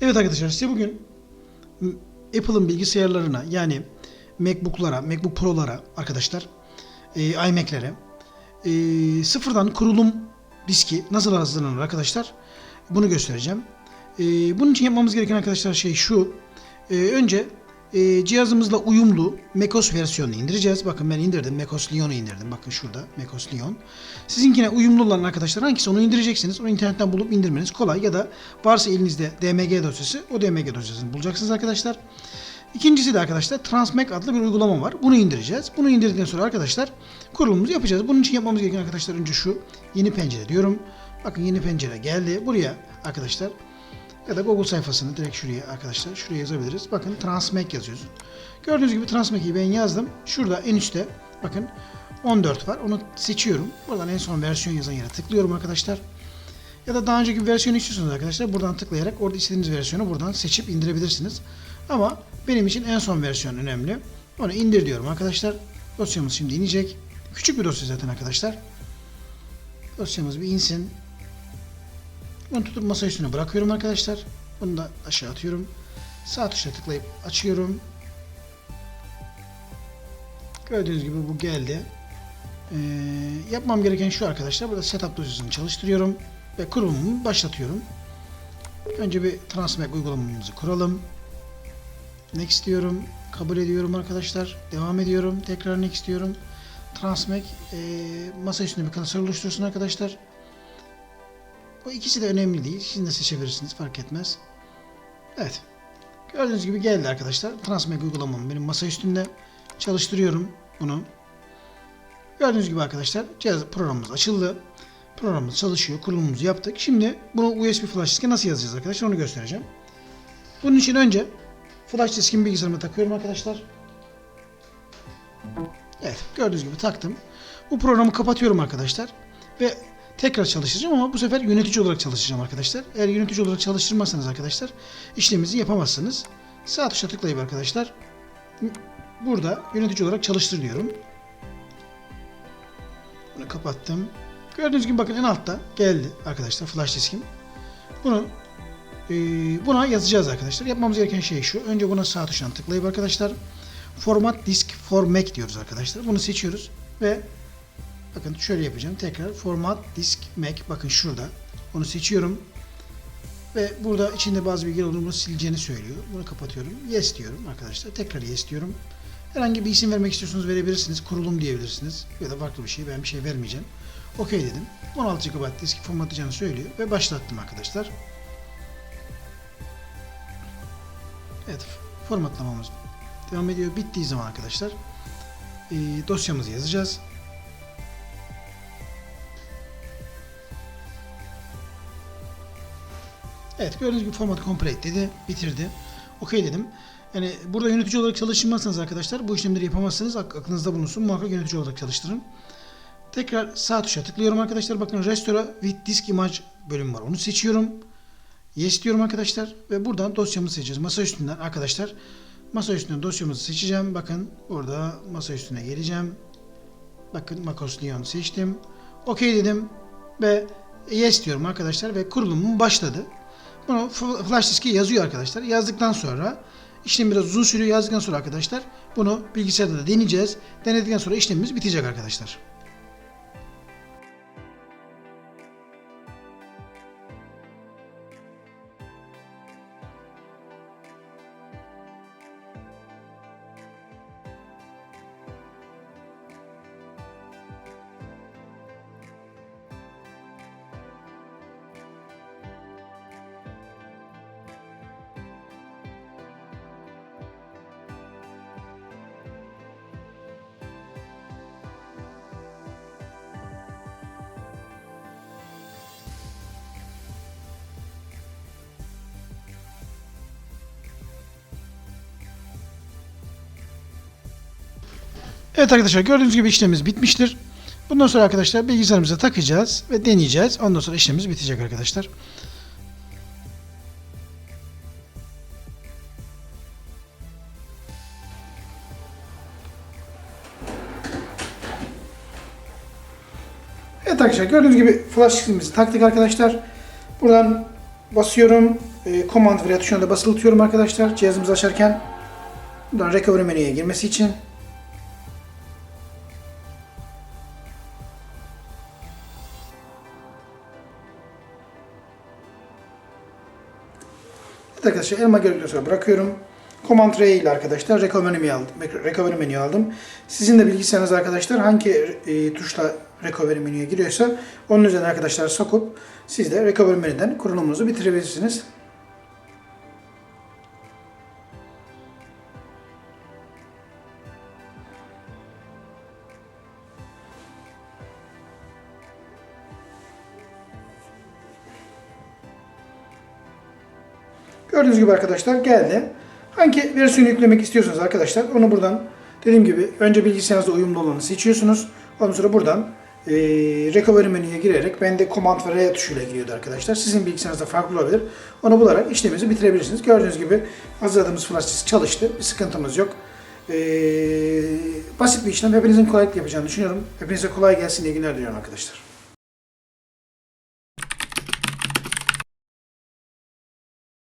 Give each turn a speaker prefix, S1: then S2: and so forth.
S1: Evet arkadaşlar size bugün m, Apple'ın bilgisayarlarına yani MacBook'lara, MacBook Pro'lara arkadaşlar, e, iMac'lere e, sıfırdan kurulum diski nasıl hazırlanır arkadaşlar bunu göstereceğim. E, bunun için yapmamız gereken arkadaşlar şey şu. E, önce e, cihazımızla uyumlu macOS versiyonunu indireceğiz. Bakın ben indirdim. macOS Leon'u indirdim. Bakın şurada macOS Leon. Sizinkine uyumlu olan arkadaşlar hangisi onu indireceksiniz. Onu internetten bulup indirmeniz kolay. Ya da varsa elinizde DMG dosyası o DMG dosyasını bulacaksınız arkadaşlar. İkincisi de arkadaşlar Transmac adlı bir uygulama var. Bunu indireceğiz. Bunu indirdikten sonra arkadaşlar kurulumumuzu yapacağız. Bunun için yapmamız gereken arkadaşlar önce şu yeni pencere diyorum. Bakın yeni pencere geldi. Buraya arkadaşlar ya da Google sayfasını direkt şuraya arkadaşlar şuraya yazabiliriz. Bakın Transmac yazıyoruz. Gördüğünüz gibi Transmac'i ben yazdım. Şurada en üstte bakın 14 var. Onu seçiyorum. Buradan en son versiyon yazan yere tıklıyorum arkadaşlar. Ya da daha önceki bir versiyonu istiyorsanız arkadaşlar buradan tıklayarak orada istediğiniz versiyonu buradan seçip indirebilirsiniz. Ama benim için en son versiyon önemli. Onu indir diyorum arkadaşlar. Dosyamız şimdi inecek. Küçük bir dosya zaten arkadaşlar. Dosyamız bir insin. Bunu tutup masa üstüne bırakıyorum arkadaşlar. Bunu da aşağı atıyorum. Sağ tuşa tıklayıp açıyorum. Gördüğünüz gibi bu geldi. Ee, yapmam gereken şu arkadaşlar. Burada setup dosyasını çalıştırıyorum. Ve kurulumu başlatıyorum. Önce bir Transmac uygulamamızı kuralım. Next diyorum. Kabul ediyorum arkadaşlar. Devam ediyorum. Tekrar next diyorum. Transmac e, masa üstünde bir klasör oluştursun arkadaşlar. Bu ikisi de önemli değil. Siz de seçebilirsiniz. Fark etmez. Evet. Gördüğünüz gibi geldi arkadaşlar. Transmac uygulamam benim masa üstünde. Çalıştırıyorum bunu. Gördüğünüz gibi arkadaşlar cihaz programımız açıldı. Programımız çalışıyor. Kurulumumuzu yaptık. Şimdi bunu USB flash diske nasıl yazacağız arkadaşlar onu göstereceğim. Bunun için önce flash diskimi bilgisayarıma takıyorum arkadaşlar. Evet gördüğünüz gibi taktım. Bu programı kapatıyorum arkadaşlar. Ve tekrar çalıştıracağım ama bu sefer yönetici olarak çalışacağım arkadaşlar. Eğer yönetici olarak çalıştırmazsanız arkadaşlar işleminizi yapamazsınız. Sağ tuşa tıklayıp arkadaşlar burada yönetici olarak çalıştır diyorum. Bunu kapattım. Gördüğünüz gibi bakın en altta geldi arkadaşlar flash diskim. Bunu e, buna yazacağız arkadaşlar. Yapmamız gereken şey şu. Önce buna sağ tuştan tıklayıp arkadaşlar Format Disk for Mac diyoruz arkadaşlar. Bunu seçiyoruz ve bakın şöyle yapacağım. Tekrar Format Disk Mac bakın şurada. Onu seçiyorum. Ve burada içinde bazı bilgiler olduğunu sileceğini söylüyor. Bunu kapatıyorum. Yes diyorum arkadaşlar. Tekrar yes diyorum. Herhangi bir isim vermek istiyorsanız verebilirsiniz. Kurulum diyebilirsiniz. Ya da farklı bir şey. Ben bir şey vermeyeceğim. OK dedim. 16 GB disk formatlayacağını söylüyor. Ve başlattım arkadaşlar. Evet. Formatlamamız devam ediyor. Bittiği zaman arkadaşlar dosyamızı yazacağız. Evet gördüğünüz gibi format complete dedi. Bitirdi. OK dedim. Yani burada yönetici olarak çalıştırmazsanız arkadaşlar bu işlemleri yapamazsınız. Ak- Aklınızda bulunsun. Muhakkak yönetici olarak çalıştırın. Tekrar sağ tuşa tıklıyorum arkadaşlar. Bakın Restore with Disk Image bölüm var. Onu seçiyorum. Yes diyorum arkadaşlar. Ve buradan dosyamızı seçeceğiz. Masa üstünden arkadaşlar. Masa üstünden dosyamızı seçeceğim. Bakın burada masa üstüne geleceğim. Bakın MacOS Leon seçtim. OK dedim. Ve yes diyorum arkadaşlar. Ve kurulumum başladı. Bunu flash diske yazıyor arkadaşlar. Yazdıktan sonra işlem biraz uzun sürüyor. Yazdıktan sonra arkadaşlar bunu bilgisayarda da deneyeceğiz. Denedikten sonra işlemimiz bitecek arkadaşlar. Evet arkadaşlar gördüğünüz gibi işlemimiz bitmiştir. Bundan sonra arkadaşlar bilgisayarımıza takacağız ve deneyeceğiz. Ondan sonra işlemimiz bitecek arkadaşlar. Evet arkadaşlar gördüğünüz gibi flash diskimizi taktık arkadaşlar. Buradan basıyorum. e, Command ve tuşuna da basılı tutuyorum arkadaşlar. Cihazımızı açarken buradan recovery menüye girmesi için. Arkadaşlar elma gördükten sonra bırakıyorum. Command R ile arkadaşlar recovery aldım. Recovery menüyü aldım. Sizin de bilgisayarınız arkadaşlar hangi e, tuşla recovery menüye giriyorsa onun üzerine arkadaşlar sokup siz de recovery menüden kurulumunuzu bitirebilirsiniz. Gördüğünüz gibi arkadaşlar geldi. Hangi versiyonu yüklemek istiyorsanız arkadaşlar onu buradan dediğim gibi önce bilgisayarınızda uyumlu olanı seçiyorsunuz. Ondan sonra buradan e, recovery menüye girerek ben de command ve R tuşuyla giriyordu arkadaşlar. Sizin bilgisayarınızda farklı olabilir. Onu bularak işleminizi bitirebilirsiniz. Gördüğünüz gibi hazırladığımız flash disk çalıştı. Bir sıkıntımız yok. E, basit bir işlem. Hepinizin kolaylıkla yapacağını düşünüyorum. Hepinize kolay gelsin. İyi günler diliyorum arkadaşlar.